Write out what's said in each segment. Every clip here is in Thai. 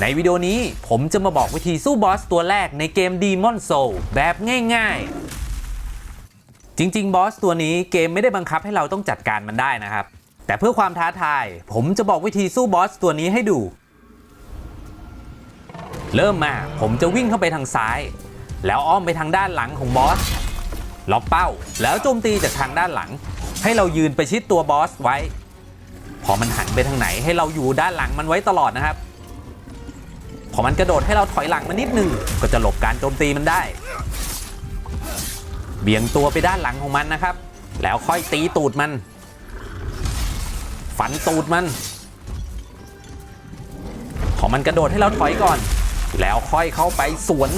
ในวิดีโอนี้ผมจะมาบอกวิธีสู้บอสตัวแรกในเกม Demon Soul แบบง่ายๆ จริงๆ บอสตัวนี้เกมไม่ได้บังคับให้เราต้องจัดการมันได้นะครับ แต่เพื่อความท้าทาย ผมจะบอกวิธีสู้บอสตัวนี้ให้ดู เริ่มมาผมจะวิ่งเข้าไปทางซ้าย แล้วอ้อมไปทางด้านหลังของบอสล็อกเป้า แล้วโจมตีจากทางด้านหลัง ให้เรายืนไปชิดตัวบอสไว้ พอมันหันไปทางไหนให้เราอยู่ด้านหลังมันไว้ตลอดนะครับ อมันกระโดดให้เราถอยหลังมานิดนึง ก็จะหลบการโจมตีมันได้ เบี่ยงตัวไปด้านหลังของมันนะครับ แล้วค่อยตีตูดมัน ฝันตูดมันพอมันกระโดดให้เราถอยก่อน แล้วค่อยเข้าไปสวน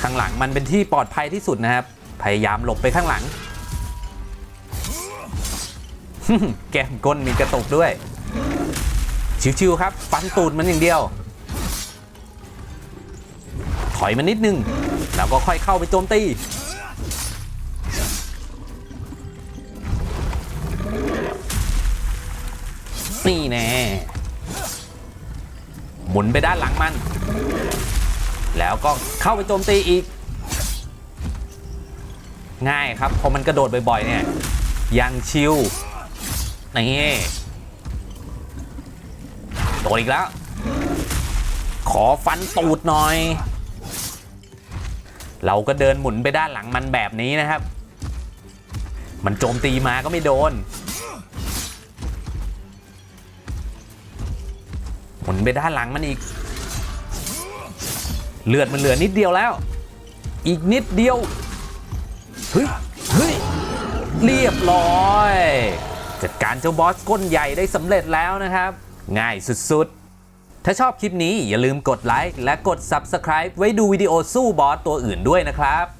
ข้างหลังมันเป็นที่ปลอดภัยที่สุดนะครับ พยายามหลบไปข้างหลัง แก้มก้นมีกระตุกด้วย ชิวๆครับ ฟันตูดมันอย่างเดียว ถอยมานิดนึง แล้วก็ค่อยเข้าไปโจมตีนี่แน่หมุนไปด้านหลังมัน แล้วก็เข้าไปโจมตีอีก ง่ายครับพอมันกระโดดบ่อยๆเนี่ยยังชิวนี่ โดนอีกแล้ว ขอฟันตูดหน่อย เราก็เดินหมุนไปด้านหลังมันแบบนี้นะครับ มันโจมตีมาก็ไม่โดน หมุนไปด้านหลังมันอีก เลือดมันเหลือนิดเดียวแล้ว อีกนิดเดียว เฮ้ย เฮ้ย เรียบร้อยจัดการเจ้าบอสก้นใหญ่ได้สำเร็จแล้วนะครับ ง่ายสุดๆ ถ้าชอบคลิปนี้อย่าลืมกดไลค์และกด Subscribe ไว้ดูวิดีโอสู้บอสตัวอื่นด้วยนะครับ